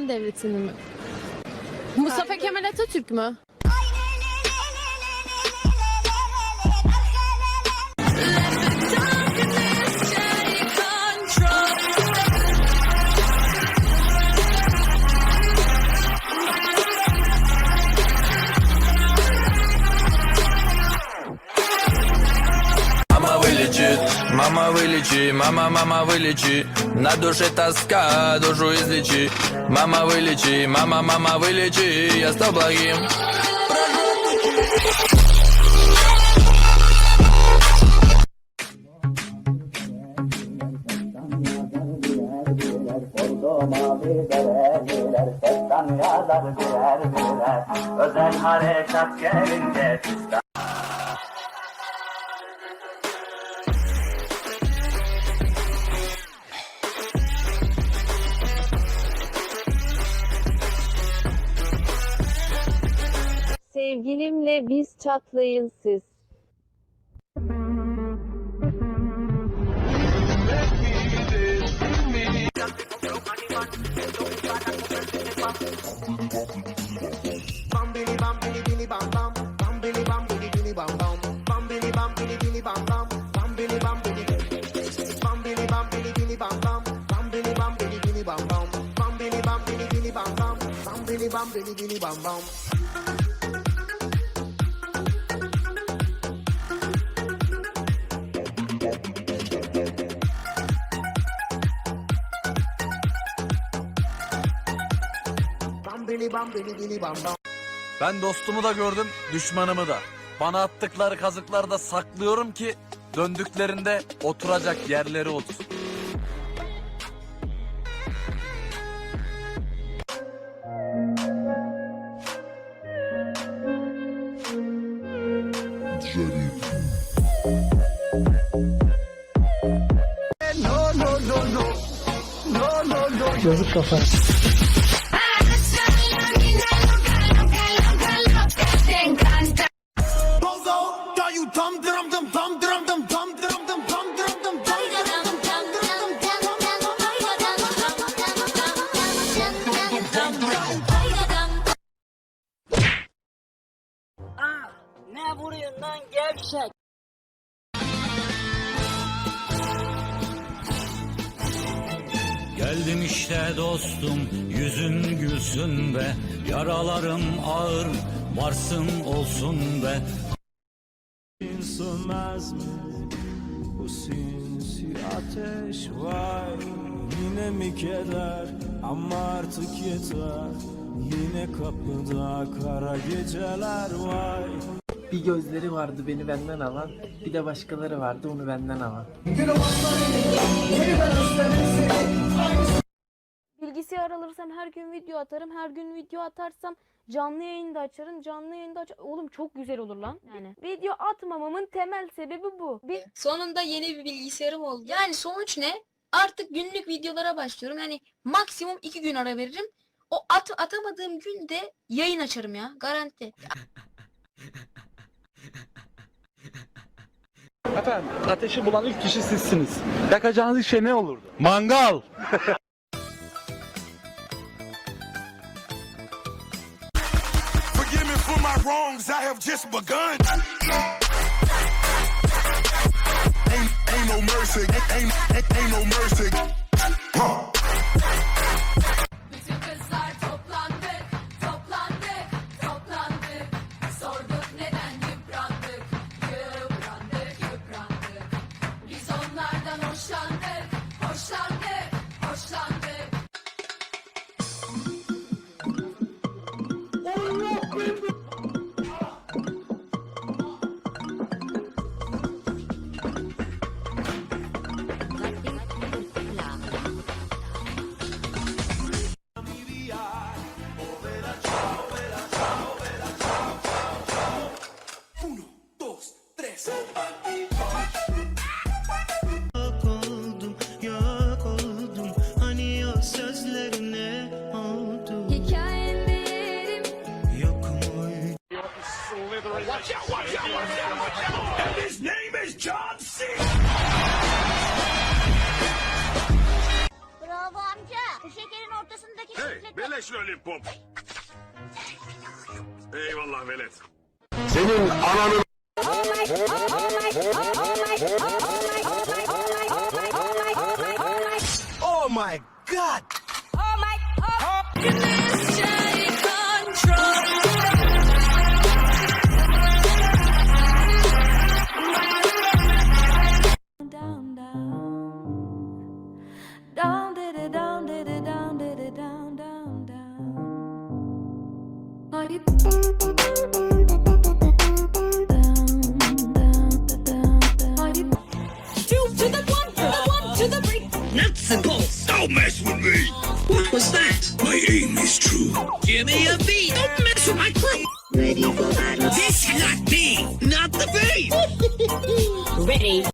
Osmanlı Devleti'ni mi? Mustafa Kemal Atatürk mü? Вылечи, мама, мама вылечи На душе тоска, душу излечи Мама вылечи, мама, мама вылечи Я стал благим. Özel harekat gelince Sevgilimle biz çatlayın siz. Bam bam bam bam. Bam bili bam bili bili bam bam. Ben dostumu da gördüm, düşmanımı da. Bana attıkları kazıkları da saklıyorum ki döndüklerinde oturacak yerleri olsun. Bozo, Geldim işte dostum yüzün gülsün be. Yaralarım ağır varsın olsun be. Sönmez mi? Bu sinsi ateş vay Yine mi keder? Ama artık yeter. Yine kapıda kara geceler vay Bir gözleri vardı beni benden alan, bir de başkaları vardı onu benden alan. Bilgisayar alırsam her gün video atarım. Her gün video atarsam canlı yayında açarım. Canlı yayında aç Oğlum çok güzel olur lan. Yani video atmamamın temel sebebi bu. Bir Sonunda yeni bir bilgisayarım oldu. Yani sonuç ne? Artık günlük videolara başlıyorum. Yani maksimum iki gün ara veririm. O at atamadığım günde yayın açarım ya. Garanti. Efendim, ateşi bulan ilk kişi sizsiniz. Yakacağınız şey ne olurdu? Mangal! my wrongs, I have just begun. Ain't, ain't no mercy, ain't, ain't, ain't no mercy. Huh. Watch out, watch out, watch out, watch out. And his name is John C. Bravo amca. Bu şekerin ortasındaki Hey, şifletle- beleş lollipop. Eyvallah velet. Senin ananı... Oh my god! Oh my, oh, Nuts and bolts. Don't mess with me. What was that? My aim is true. Give me a beat. Don't mess with my crew. Ready for battle. This got me, not the beat. Ready.